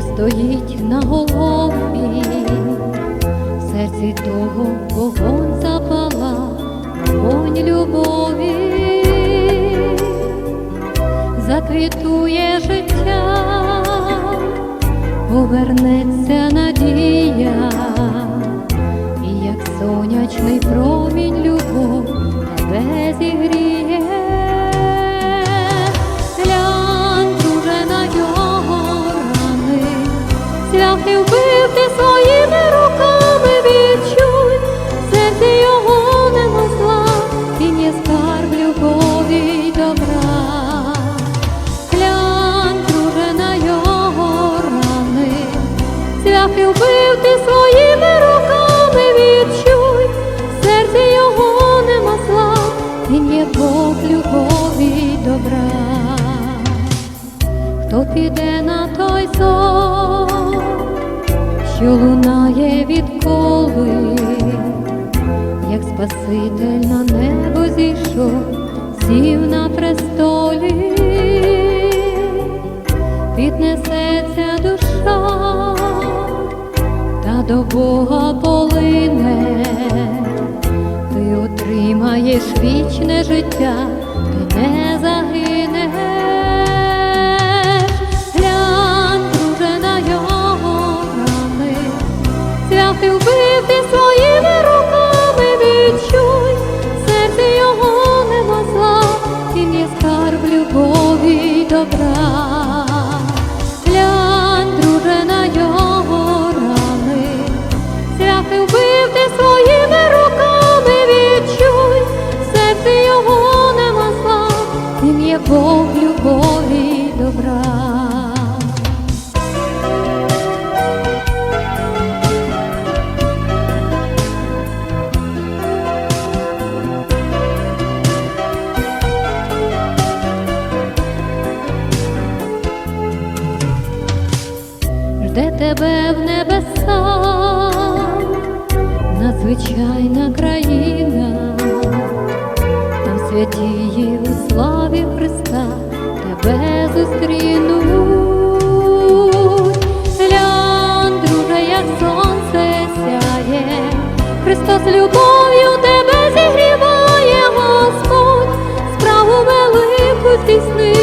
стоїть на голові, в серці того вогонь запала, вогонь любові, заквітує життя, повернеться надія, і як сонячний промінь любов тебе зігріє. Свяхи вбив ти своїми руками відчуй, в серці його нема зла, він є скарб любові й добра. Глянь, друже, його рани, вбив ти своїми руками відчуй, в серці його нема зла, він є Бог любові добра. Хто піде на сон, що лунає відколи, як Спаситель на небо зійшов, сів на престолі, піднесеться душа, та до Бога полине, ти отримаєш вічне життя, Бог любові добра. жде тебе в небеса, надзвичайна країна, там святії у славі Христа тебе зустрінуть. Глянь, друже, як сонце сяє, Христос любов'ю тебе зігріває, Господь, справу велику здійснив,